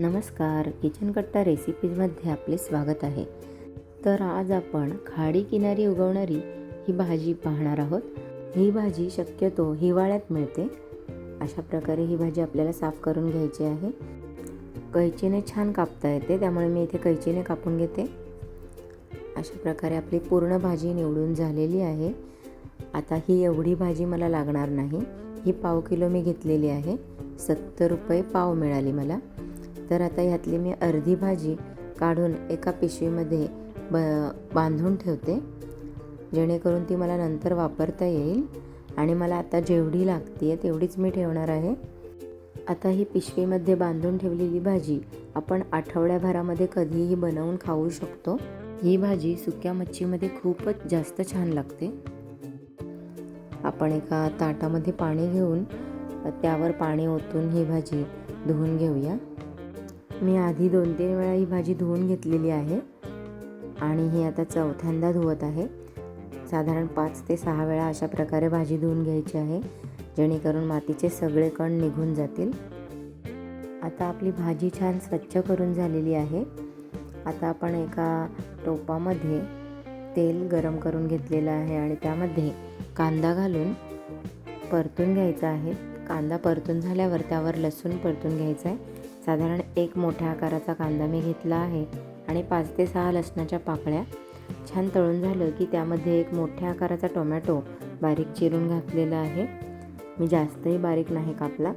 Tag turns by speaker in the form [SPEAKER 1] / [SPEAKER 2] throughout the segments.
[SPEAKER 1] नमस्कार. किचन कट्टा रेसिपीजमध्ये आपले स्वागत आहे. तर आज आपण खाडी किनारी उगवणारी ही भाजी पाहणार आहोत. ही भाजी शक्यतो हिवाळ्यात मिळते. अशा प्रकारे ही भाजी आपल्याला साफ करून घ्यायची आहे. कैचीने छान कापता येते त्यामुळे मी इथे कैचीने कापून घेते. अशा प्रकारे आपली पूर्ण भाजी निवडून झालेली आहे. आता ही एवढी भाजी मला लागणार नाही. ही पाव किलो मी घेतलेली आहे. सत्तर रुपये पाव मिळाली मला. तर आता ह्यातली मी अर्धी भाजी काढून एका पिशवीमध्ये ब बांधून ठेवते. जेणेकरून ती मला नंतर वापरता येईल आणि मला आता जेवढी लागते आहे तेवढीच मी ठेवणार आहे. आता ही पिशवीमध्ये बांधून ठेवलेली भाजी आपण आठवड्याभरामध्ये कधीही बनवून खाऊ शकतो. ही भाजी सुक्या मच्छीमध्ये खूपच जास्त छान लागते. आपण एका ताटामध्ये पाणी घेऊन त्यावर पाणी ओतून ही भाजी धुवून घेऊया. मी आधी दोन तीन वेळा ही भाजी धुवून घेतलेली आहे. आणि ही आता चौथ्यांदा धुवत आहे. साधारण पाच ते सहा वेळा अशा प्रकारे भाजी धुवून घ्यायची आहे. जेणेकरून मातीचे सगळे कण निघून जातील. आता आपली भाजी छान स्वच्छ करून झालेली आहे. आता आपण एका टोपामध्ये तेल गरम करून घेतलेलं आहे आणि त्यामध्ये कांदा घालून परतून घ्यायचा आहे. कांदा परतून झाल्यावर त्यावर लसूण परतून घ्यायचा आहे. साधारण एक मोठ्या आकाराचा कांदा मी घेतला आहे आणि पाच ते सहा लसणाच्या पाकळ्या छान तळून झालं की त्यामध्ये एक मोठ्या आकाराचा टोमॅटो बारीक चिरून घातलेला आहे. मी जास्तही बारीक नाही कापला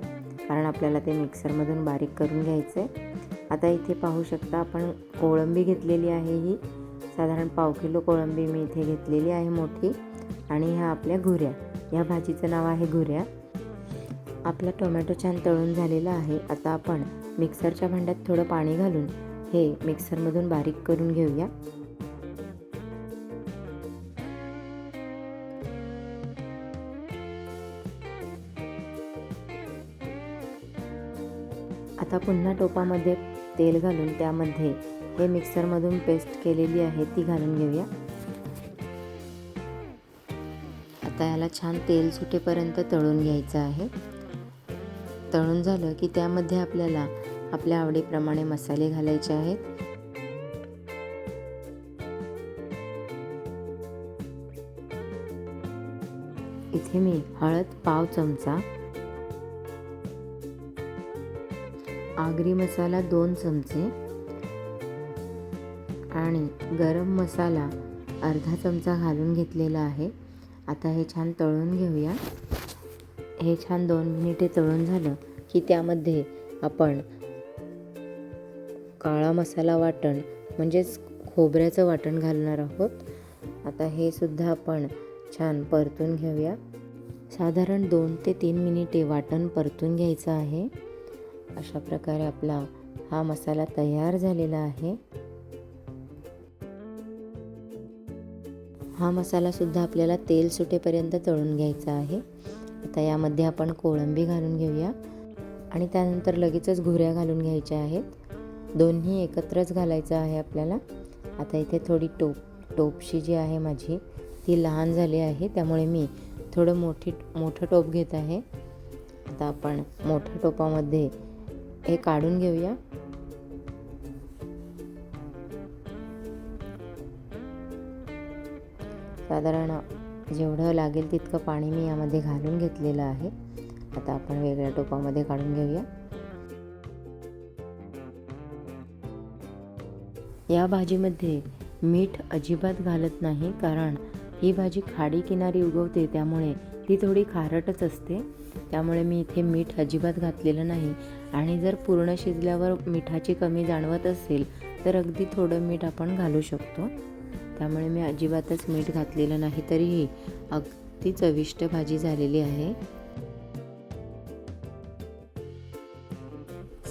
[SPEAKER 1] कारण आपल्याला ते मिक्सरमधून बारीक करून घ्यायचं आहे आता इथे पाहू शकता आपण कोळंबी घेतलेली आहे ही. साधारण पाव किलो कोळंबी मी इथे घेतलेली आहे मोठी. आणि ह्या आपल्या घुऱ्या. ह्या भाजीचं नाव आहे घुऱ्या. आपला टोमॅटो छान तळून झालेला आहे. आता आपण मिक्सरच्या भांड्यात थोडं पाणी घालून हे मिक्सरमधून बारीक करून घेऊया. आता पुन्हा टोपामध्ये तेल घालून त्यामध्ये हे मिक्सरमधून पेस्ट केलेली आहे ती घालून घेऊया. आता याला छान तेल सुटेपर्यंत तळून घ्यायचं आहे. तळून झालं की त्यामध्ये आपल्याला आपल्या आवडीप्रमाणे मसाले घालायचे आहेत. इथे मी हळद पाव चमचा आगरी मसाला दोन चमचे आणि गरम मसाला अर्धा चमचा घालून घेतलेला आहे. आता हे छान तळून घेऊया. हे छान दोन मिनिटे तळून झालं की त्यामध्ये आपण काळा मसाला वाटण म्हणजेच खोबऱ्याचं वाटण घालणार आहोत. आता हे सुद्धा आपण छान परतून घेऊया. साधारण दोन ते तीन मिनिटे वाटण परतून घ्यायचं आहे. अशा प्रकारे आपला हा मसाला तयार झालेला आहे. हा मसालासुद्धा आपल्याला तेल सुटेपर्यंत तळून घ्यायचा आहे. आता यामध्ये आपण कोळंबी घालून घेऊया. आणि त्यानंतर लगेचच घुऱ्या घालून घ्यायच्या आहेत. दोन्ही एकत्रच घालायचं आहे आपल्याला. आता इथे थोडी टोप टोपशी जी आहे माझी ती लहान झाली आहे त्यामुळे मी थोडं मोठी मोठं टोप घेत आहे. आता आपण मोठ्या टोपामध्ये हे काढून घेऊया. साधारण जेवढं लागेल तितकं पाणी मी यामध्ये घालून घेतलेलं आहे. आता आपण वेगळ्या टोपामध्ये काढून घेऊया. या भाजीमध्ये मीठ अजिबात घालत नाही कारण ही भाजी खाडी किनारी उगवते त्यामुळे ती थोडी खारटच असते. त्यामुळे मी इथे मीठ अजिबात घातलेलं नाही. आणि जर पूर्ण शिजल्यावर मिठाची कमी जाणवत असेल तर अगदी थोडं मीठ आपण घालू शकतो. त्यामुळे मी अजिबातच मीठ घातलेलं नाही तरीही अगदी चविष्ट भाजी झालेली आहे.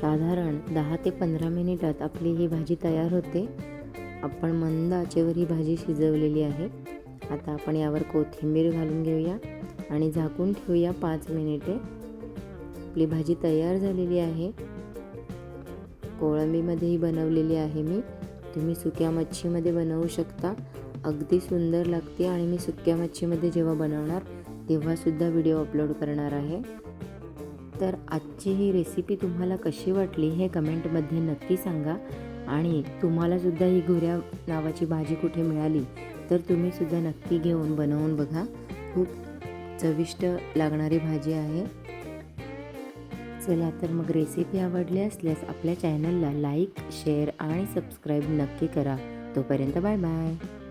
[SPEAKER 1] साधारण दहा ते पंधरा मिनिटात आपली ही भाजी तयार होते. आपण मंद आचेवर ही भाजी शिजवलेली आहे. आता आपण यावर कोथिंबीर घालून घेऊया आणि झाकून ठेवूया पाच मिनिटे. आपली भाजी तयार झालेली आहे. कोळंबीमध्येही बनवलेली आहे मी. तुम्ही सुक्या मच्छीमध्ये बनवू शकता. अगदी सुंदर लागते आणि मी सुक्या मच्छीमध्ये जेव्हा बनवणार तेव्हासुद्धा व्हिडिओ अपलोड करणार आहे. तर आजची ही रेसिपी तुम्हाला कशी वाटली हे कमेंटमध्ये नक्की सांगा. आणि तुम्हालासुद्धा ही घोऱ्या नावाची भाजी कुठे मिळाली तर तुम्हीसुद्धा नक्की घेऊन बनवून बघा. खूप चविष्ट लागणारी भाजी आहे. चला तर मग रेसिपी आवडली असल्यास आपल्या चॅनलला लाईक शेअर आणि सबस्क्राईब नक्की करा. तोपर्यंत बाय बाय